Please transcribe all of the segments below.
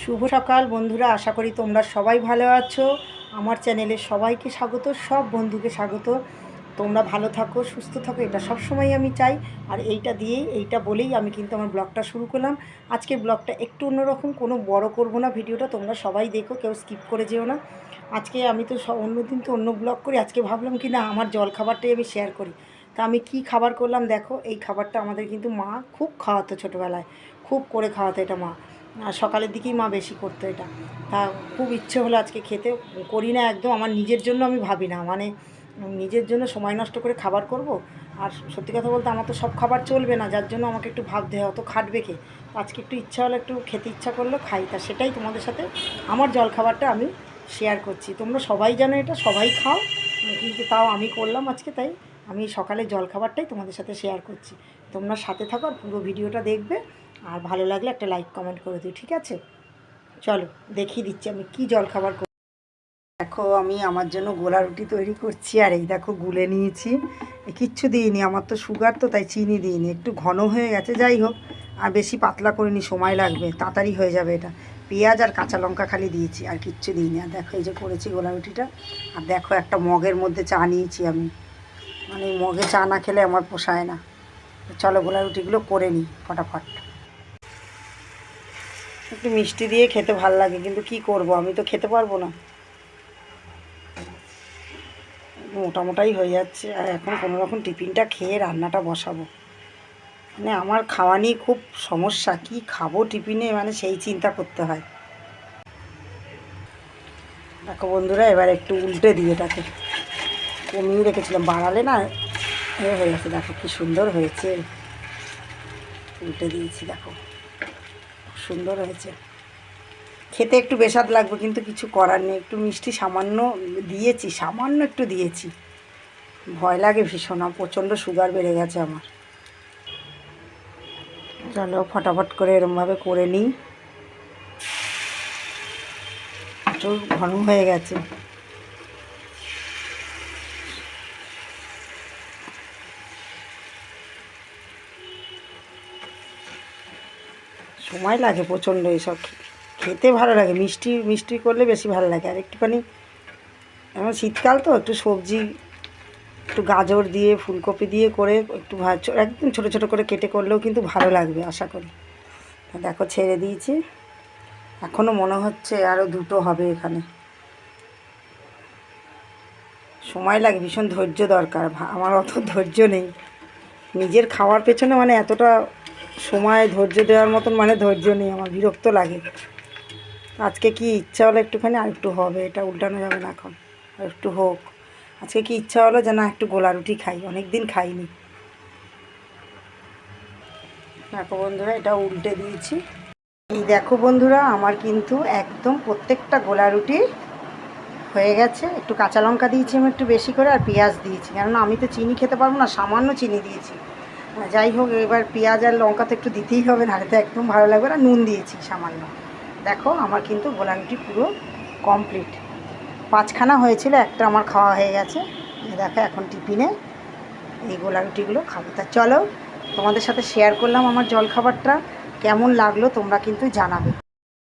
শুভ সকাল বন্ধুরা, আশা করি তোমরা সবাই ভালো আছো। আমার চ্যানেলে সবাইকে স্বাগত, সব বন্ধুকে স্বাগত। তোমরা ভালো থাকো, সুস্থ থাকো, এটা সব সময় আমি চাই। আর এইটা দিয়েই এইটা বলেই আমি কিন্তু আমার ব্লগটা শুরু করলাম। আজকে ব্লগটা একটু অন্যরকম, কোনো বড় করব না। ভিডিওটা তোমরা সবাই দেখো, কেউ স্কিপ করে যেও না। আজকে আমি তো অন্য দিন তো অন্য ব্লগ করি। আজকে ভাবলাম কি না, আমার জল খাবারটাই আমি শেয়ার করি। তা আমি কি খাবার করলাম দেখো, এই খাবারটা আমাদের কিন্তু মা খুব খাওয়াতো ছোটোবেলায়। খুব করে খাওয়াতো এটা মা। আর সকালের দিকেই মা বেশি করতো এটা। তা খুব ইচ্ছে হলো আজকে খেতে। করি না একদম, আমার নিজের জন্য আমি ভাবি না। মানে নিজের জন্য সময় নষ্ট করে খাবার করব। আর সত্যি কথা বলতে আমার তো সব খাবার চলবে না, যার জন্য আমাকে একটু ভাবতে হয়, অত খাটবে কে? আজকে একটু ইচ্ছা হলো, একটু খেতে ইচ্ছা করল, খাই। তা সেটাই তোমাদের সাথে আমার জল খাবারটা আমি শেয়ার করছি। তোমরা সবাই জানো এটা, সবাই খাও। কিন্তু তাও আমি করলাম আজকে, তাই আমি সকালে জল খাবারটাই তোমাদের সাথে শেয়ার করছি। তোমরা সাথে থাকো আর পুরো ভিডিওটা দেখবে। আর ভালো লাগলে একটা লাইক কমেন্ট করে দিও, ঠিক আছে? চলো, দেখিয়ে দিচ্ছি আমি কি জল খাবার করি দেখো, আমি আমার জন্য গোলা রুটি তৈরি করছি, আর এই দেখো গুলে নিয়েছি। কিচ্ছু দিইনি, আমার তো সুগার তো, তাই চিনি দিইনি। একটু ঘন হয়ে গেছে, যাই হোক, আর বেশি পাতলা করিনি, সময় লাগবে, তাড়াতাড়ি হয়ে যাবে এটা। পেঁয়াজ আর কাঁচা লঙ্কা খালি দিয়েছি, আর কিচ্ছু দিইনি। আর দেখো, এই যে করেছি গোলা রুটিটা। আর দেখো, একটা মগের মধ্যে চা নিয়েছি আমি। মানে মগে চা না খেলে আমার পোষায় না। চলো, গোলা রুটিগুলো করে নিই, ফটাফট। একটু মিষ্টি দিয়ে খেতে ভালো লাগে, কিন্তু কি করব? আমি তো খেতে পারব না। মোটামোটাই হয়ে যাচ্ছে, আর এখন কোনো রকম টিফিনটা খেয়ে রান্নাটা বসাবো। মানে আমার খাওয়া নিয়ে খুব সমস্যা, কি খাব টিফিনে? মানে সেই চিন্তা করতে হয়। দেখো বন্ধুরা, এবার একটু উল্টে দিয়ে এটাকে। কমিয়ে রেখেছিলাম। বাড়ালে না হয়ে গেছে, দেখো কি সুন্দর হয়েছে। উল্টে দিয়েছি, দেখো। সুন্দর হয়েছে। খেতে একটু বেসাদ লাগবে, কিন্তু কিছু করার নেই। একটু মিষ্টি সামান্য দিয়েছি, সামান্য একটু দিয়েছি। ভয় লাগে ভীষণ প্রচণ্ড সুগার বেড়ে গেছে আমার। চলো, ফটাফট করে এরমভাবে করে নিই। একটু ঘন হয়ে গেছে। সময় লাগে প্রচণ্ড এসব খেতে ভালো লাগে, মিষ্টি মিষ্টি করলে বেশি ভালো লাগে। আর একটুখানি, এখন শীতকাল তো, একটু সবজি, একটু গাজর দিয়ে, ফুলকপি দিয়ে করে, একটু একদম ছোটো ছোটো করে কেটে করলেও কিন্তু ভালো লাগবে, আশা করি। দেখো, ছেড়ে দিয়েছি। এখনও মনে হচ্ছে আরও দুটো হবে এখানে। সময় লাগে, ভীষণ ধৈর্য দরকার আমার অত ধৈর্য নেই। নিজের খাওয়ার পেছনে মানে এতটা সময় ধৈর্য দেওয়ার মতন মানে ধৈর্য নেই, আমার বিরক্ত লাগে। আজকে কি ইচ্ছা হলো একটুখানি, আর একটু হবে, এটা উল্টানো যাবে না এখন। আর একটু হোক। আজকে কি ইচ্ছা হলো যে না, একটু গোলা রুটি খাই অনেক দিন খাইনি। দেখো বন্ধুরা, এটা উল্টে দিয়েছি। এই দেখো বন্ধুরা, আমার কিন্তু একদম প্রত্যেকটা গোলা রুটি হয়ে গেছে। একটু কাঁচা লঙ্কা দিয়েছি আমি একটু বেশি করে, আর পেঁয়াজ দিয়েছি। কেননা আমি তো চিনি খেতে পারব না, সামান্য চিনি দিয়েছি। যাই হোক, এবার পেঁয়াজ আর লঙ্কা তো একটু দিতেই হবে, নাহলে তো একদম ভালো লাগবে না। নুন দিয়েছি সামান্য। দেখো, আমার কিন্তু গোলা রুটি পুরো কমপ্লিট পাঁচখানা হয়েছিল, একটা আমার খাওয়া হয়ে গেছে। দেখো, এখন টিফিনে এই গোলা রুটিগুলো খাব। তা চলো, তোমাদের সাথে শেয়ার করলাম আমার জলখাবারটা। কেমন লাগল তোমরা কিন্তু জানাবে।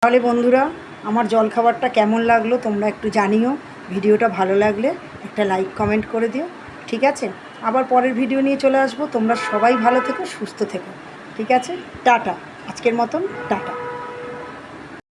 তাহলে বন্ধুরা, আমার জলখাবারটা কেমন লাগল তোমরা একটু জানিও। ভিডিওটা ভালো লাগলে একটা লাইক কমেন্ট করে দিও। ঠিক আছে? আবার পরের ভিডিও নিয়ে চলে আসব। তোমরা সবাই ভালো থেকো, সুস্থ থেকো। ঠিক আছে? টাটা। আজকের মতন টাটা।